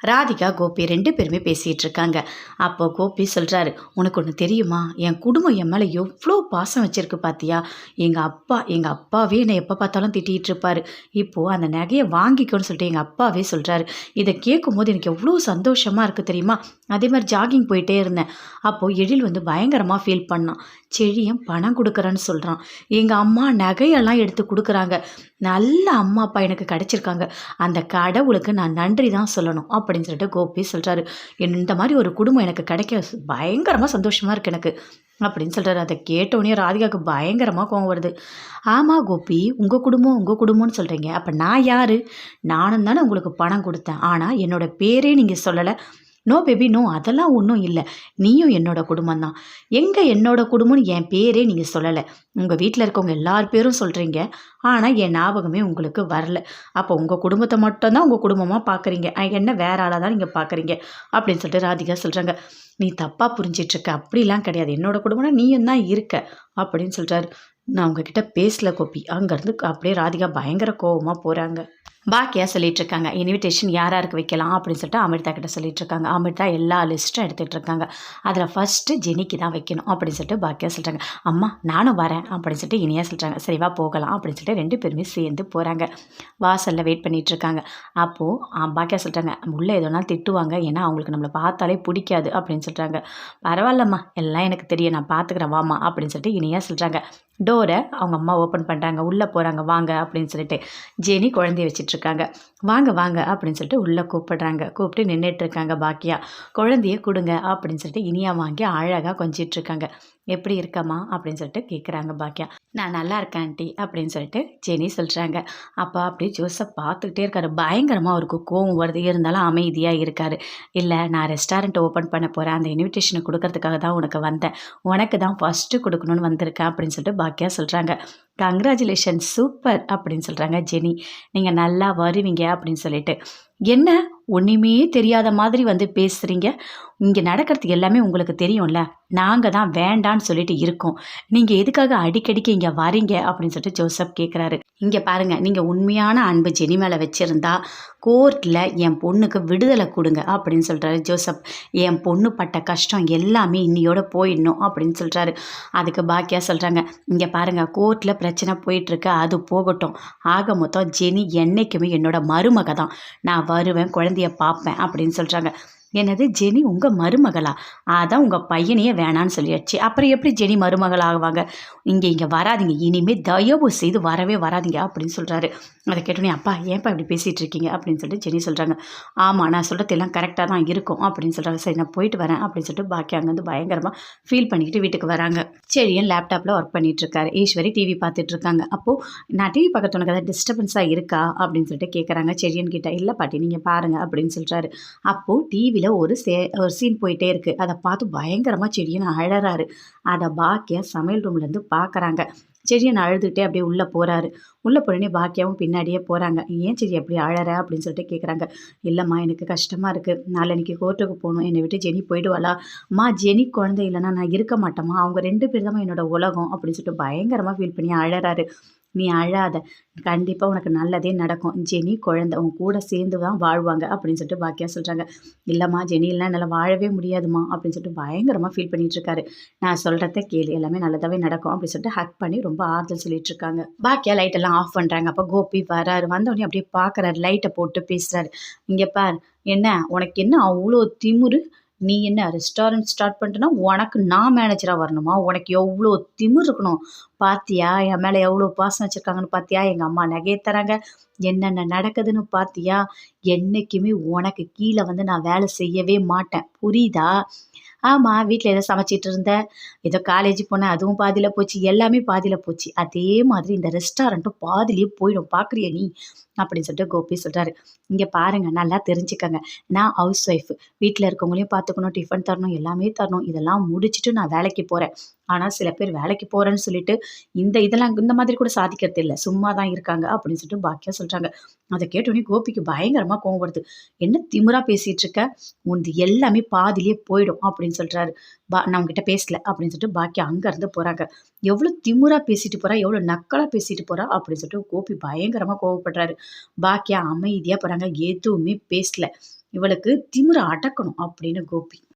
ராதிகா கோபி ரெண்டு பேருமே பேசிகிட்டு இருக்காங்க அப்போ கோபி சொல்கிறாரு உனக்கு ஒன்று தெரியுமா? என் குடும்பம் என் மேலே எவ்வளோ பாசம் வச்சுருக்கு பார்த்தியா எங்கள் அப்பா எங்கள் அப்பாவே என்னை எப்போ பார்த்தாலும் திட்டிகிட்டு இருப்பார் இப்போது அந்த நகையை வாங்கிக்கோன்னு சொல்லிட்டு எங்கள் அப்பாவே சொல்கிறாரு இதை கேட்கும்போது எனக்கு எவ்வளோ சந்தோஷமாக இருக்குது தெரியுமா? அதே மாதிரி ஜாகிங் போயிட்டே இருந்தேன். அப்போது எழில் வந்து பயங்கரமாக ஃபீல் பண்ணான். செழியன் பணம் கொடுக்குறேன்னு சொல்கிறான் எங்கள் அம்மா நகையெல்லாம் எடுத்து கொடுக்குறாங்க. நல்ல அம்மா அப்பா எனக்கு கிடச்சிருக்காங்க. அந்த கடவுளுக்கு நான் நன்றி தான் சொல்லணும் அப்படின்னு சொல்லிட்டு கோபி சொல்கிறாரு இந்த மாதிரி ஒரு குடும்பம் எனக்கு கிடைக்க பயங்கரமாக சந்தோஷமாக இருக்குது எனக்கு அப்படின்னு சொல்கிறாரு அதை கேட்டோடனே ராதிகாவுக்கு பயங்கரமாக கோவம் வருது. ஆமாம் கோபி உங்கள் குடும்பம் உங்கள் குடும்பம்னு சொல்கிறீங்க அப்போ நான் யார்? நானும் தானே உங்களுக்கு பணம் கொடுத்தேன். ஆனால் என்னோடய பேரே நீங்கள் சொல்லலை. நோ பேபி நோ அதெல்லாம் ஒன்றும் இல்லை. நீயும் என்னோட குடும்பம் தான் எங்கே என்னோட குடும்பம்னு என் பேரே நீங்கள் சொல்லலை. உங்கள் வீட்டில் இருக்கவங்க எல்லார் பேரும் சொல்கிறீங்க ஆனால் என் ஞாபகமே உங்களுக்கு வரல. அப்போ உங்கள் குடும்பத்தை மட்டும்தான் உங்கள் குடும்பமாக பார்க்குறீங்க என்ன வேற ஆளாக தான் நீங்கள் பார்க்குறீங்க அப்படின்னு சொல்லிட்டு ராதிகா சொல்கிறாங்க நீ தப்பாக புரிஞ்சிட்ருக்க. அப்படிலாம் கிடையாது. என்னோட குடும்பம்னா நீயும் தான் இருக்க. அப்படின்னு சொல்கிறாரு நான் உங்ககிட்ட பேசல கோப்பி அங்கேருந்து அப்படியே ராதிகா பயங்கர கோவமாக போகிறாங்க பாக்கியாக சொல்லிட்டு இருக்காங்க இன்விடேஷன் யார் யாருக்கு வைக்கலாம்? அப்படின்னு சொல்லிட்டு அமிர்தா கிட்ட சொல்லிட்டு இருக்காங்க அமிர்தா எல்லா லிஸ்ட்டும் எடுத்துகிட்டு இருக்காங்க அதில் ஃபஸ்ட்டு ஜெனிக்கு தான் வைக்கணும் அப்படின்னு சொல்லிட்டு பாக்கியா சொல்கிறாங்க அம்மா நானும் வரேன் அப்படின்னு சொல்லிட்டு இனியா சொல்கிறாங்க சரிவா போகலாம் அப்படின்னு சொல்லிட்டு ரெண்டு பேருமே சேர்ந்து போகிறாங்க வாசலில் வெயிட் பண்ணிட்டு இருக்காங்க அப்போது பாக்கியா சொல்கிறாங்க உள்ளே எதோனா திட்டுவாங்க. ஏன்னா அவங்களுக்கு நம்மளை பார்த்தாலே பிடிக்காது அப்படின்னு சொல்கிறாங்க பரவாயில்லம்மா எல்லாம் எனக்கு தெரியும். நான் பார்த்துக்கிறேன் வாமா அப்படின்னு சொல்லிட்டு இனியா சொல்கிறாங்க டோரை அவங்க அம்மா ஓப்பன் பண்ணுறாங்க உள்ளே போகிறாங்க வாங்க அப்படின்னு சொல்லிட்டு ஜெனி குழந்தைய இருக்காங்க வாங்க வாங்க அப்படின்னு சொல்லிட்டு உள்ளே கூப்பிடுறாங்க. கூப்பிட்டு நின்றுட்டுருக்காங்க பாக்கியா. குழந்தைய கொடுங்க அப்படின்னு சொல்லிட்டு இனியா வாங்கி அழகாக கொஞ்சிட்ருக்காங்க எப்படி இருக்கம்மா? அப்படின்னு சொல்லிட்டு கேட்குறாங்க பாக்கியா. நான் நல்லா இருக்கேன் ஆண்டி அப்படின்னு சொல்லிட்டு ஜெனி சொல்கிறாங்க. அப்பா அப்படி ஜோசப் பார்த்துக்கிட்டே இருக்காரு. பயங்கரமாக அவருக்கு கோவம் வருது. இருந்தாலும் அமைதியாக இருக்கார். இல்லை நான் ரெஸ்டாரண்ட் ஓப்பன் பண்ண போகிறேன். அந்த இன்விடேஷனை கொடுக்கறதுக்காக தான் உனக்கு வந்தேன். உனக்கு தான் ஃபஸ்ட்டு கொடுக்கணும்னு வந்திருக்கேன் அப்படின்னு சொல்லிட்டு பாக்கியா சொல்கிறாங்க. கங்க்ராச்சுலேஷன் சூப்பர் அப்படின்னு சொல்கிறாங்க ஜெனி. நீங்கள் நல்லா வருவீங்க அப்படின்னு சொல்லிட்டு. என்ன? ஒன்றுமே தெரியாத மாதிரி வந்து பேசுகிறீங்க இங்கே நடக்கிறது எல்லாமே உங்களுக்கு தெரியும்ல. நாங்கள் தான் வேண்டான்னு சொல்லிட்டு இருக்கோம். நீங்கள் எதுக்காக அடிக்கடிக்கு இங்கே வரீங்க அப்படின்னு சொல்லிட்டு ஜோசப் கேட்குறாரு இங்கே பாருங்கள் நீங்கள் உண்மையான அன்பு ஜெனி மேலே வச்சுருந்தா கோர்ட்டில் என் பொண்ணுக்கு விடுதலை கொடுங்க அப்படின்னு சொல்கிறாரு ஜோசப். என் பொண்ணு பட்ட கஷ்டம் எல்லாமே இன்னையோட போயிடணும் அப்படின்னு சொல்கிறாரு அதுக்கு பாக்கியா சொல்கிறாங்க இங்கே பாருங்கள் கோர்ட்டில் பிரச்சனை போயிட்டுருக்கு அது போகட்டும். ஆக மொத்தம் ஜெனி என்றைக்குமே என்னோட மருமக தான் நான் வருவேன் குழந்தைய பார்ப்பேன் அப்படின்னு சொல்கிறாங்க என்னது ஜெனி உங்கள் மருமகளா? அதான் உங்கள் பையனையே வேணான்னு சொல்லியாச்சு. அப்புறம் எப்படி ஜெனி மருமகள் ஆகுவாங்க இங்கே இங்கே வராதிங்க. இனிமேல் தயவு செய்து வரவே வராதிங்க அப்படின்னு சொல்கிறாரு அதை கேட்டோன்னே அப்பா ஏன்ப்பா இப்படி பேசிகிட்டு இருக்கீங்க? அப்படின்னு சொல்லிட்டு ஜெனி சொல்கிறாங்க ஆமாம் நான் சொல்கிறது எல்லாம் கரெக்டாக தான் இருக்கும். அப்படின்னு சொல்கிறாங்க சரி நான் போயிட்டு வரேன். அப்படின்னு சொல்லிட்டு பாக்கி அங்கேருந்து பயங்கரமாக ஃபீல் பண்ணிக்கிட்டு வீட்டுக்கு வராங்க. செடியன் லேப்டாப்பில் ஒர்க் பண்ணிகிட்ருக்காரு ஈஸ்வரி டிவி பார்த்துட்ருக்காங்க அப்போது நான் டிவி பார்க்கறது உனக்கு ஏதாவது டிஸ்டர்பன்ஸாக இருக்கா? அப்படின்னு சொல்லிட்டு கேட்குறாங்க செடியன் கிட்ட இல்லை பாட்டி. நீங்கள் பாருங்கள் அப்படின்னு சொல்கிறாரு அப்போது டிவி டிவியில் ஒரு சே ஒரு சீன் போயிட்டே இருக்குது அதை பார்த்து பயங்கரமாக செடியன் அழறாரு. அதை பாக்கியா சமையல் ரூம்லேருந்து பார்க்குறாங்க செடியன் அழுதுகிட்டே அப்படியே உள்ளே போகிறாரு உள்ளே போனே பாக்கியாவும் பின்னாடியே போகிறாங்க ஏன் செடி அப்படி அழற? அப்படின்னு சொல்லிட்டு கேட்குறாங்க இல்லைம்மா எனக்கு கஷ்டமாக இருக்குது நாளைக்கு கோர்ட்டுக்கு போகணும். என்னை விட்டு ஜெனி போயிடுவாளா? அம்மா ஜெனி குழந்தை இல்லைன்னா நான் இருக்க மாட்டேம்மா. அவங்க ரெண்டு பேர் தான் என்னோட உலகம். அப்படின்னு சொல்லிட்டு பயங்கரமாக ஃபீல் பண்ணி அழறாரு. நீ அழாத. கண்டிப்பாக உனக்கு நல்லதே நடக்கும். ஜெனி குழந்தை உன் கூட சேர்ந்து தான் வாழ்வாங்க அப்படின்னு சொல்லிட்டு பாக்கியா சொல்கிறாங்க இல்லைம்மா ஜெனி என்னால் வாழவே முடியாதுமா அப்படின்னு சொல்லிட்டு பயங்கரமாக ஃபீல் பண்ணிகிட்ருக்காரு நான் சொல்கிறத கேளு. எல்லாமே நல்லதாகவே நடக்கும் அப்படின்னு சொல்லிட்டு ஹக் பண்ணி ரொம்ப ஆறுதல் சொல்லிட்டு இருக்காங்க பாக்கியா லைட்டெல்லாம் ஆஃப் பண்ணுறாங்க அப்போ கோபி வராரு. வந்தோடனே அப்படியே பார்க்குறாரு லைட்டை போட்டு பேசுகிறாரு இங்கே பார் என்ன? உனக்கு என்ன அவ்வளோ திமுரு? நீ என்ன ரெஸ்டாரண்ட் ஸ்டார்ட் பண்ணிட்டேன்னா உனக்கு நான் மேனேஜராக வரணுமா? உனக்கு எவ்வளோ திமிர் இருக்கணும்? பார்த்தியா என் மேலே எவ்வளோ பாசம் வச்சுருக்காங்கன்னு பார்த்தியா எங்கள் அம்மா நகையை தராங்க. என்னென்ன நடக்குதுன்னு பார்த்தியா என்றைக்குமே உனக்கு கீழே வந்து நான் வேலை செய்யவே மாட்டேன். புரியுதா? ஆமாம் வீட்டில் ஏதோ சமைச்சிட்டு இருந்தேன் ஏதோ காலேஜ் போனேன் அதுவும் பாதியில் போச்சு எல்லாமே பாதியில் போச்சு. அதே மாதிரி இந்த ரெஸ்டாரண்ட்டும் பாதிலேயே போயிடும். பார்க்குறிய நீ? அப்படின்னு சொல்லிட்டு கோபி சொல்கிறாரு இங்கே பாருங்கள் நல்லா தெரிஞ்சுக்கங்க. நான் ஹவுஸ் ஒய்ஃப் வீட்டில் இருக்கவங்களையும் பார்த்துக்கணும் டிஃபன் தரணும் எல்லாமே தரணும். இதெல்லாம் முடிச்சுட்டு நான் வேலைக்கு போகிறேன் ஆனால் சில பேர் வேலைக்கு போகிறேன்னு சொல்லிட்டு இந்த இதெல்லாம் இந்த மாதிரி கூட சாதிக்கிறது இல்லை. சும்மா தான் இருக்காங்க அப்படின்னு சொல்லிட்டு பாக்கியா சொல்கிறாங்க அதை கேட்டோடனே கோபிக்கு பயங்கரமாக கோவப்படுது என்ன திமுறா பேசிகிட்டு இருக்க உனது எல்லாமே பாதிலேயே போயிடும் அப்படின்னு சொல்கிறாரு பா நான் உங்ககிட்ட பேசல அப்படின்னு சொல்லிட்டு பாக்கியா அங்கேருந்து போகிறாங்க எவ்வளோ திமுறா பேசிட்டு போகிறா எவ்வளோ நக்கலாக பேசிட்டு போகிறா அப்படின்னு சொல்லிட்டு கோபி பயங்கரமாக கோவப்படுறாரு. பாக்கியா அமைதியாக போகிறாங்க எதுவுமே பேசல. இவளுக்கு திமுறை அடக்கணும் அப்படின்னு கோபி.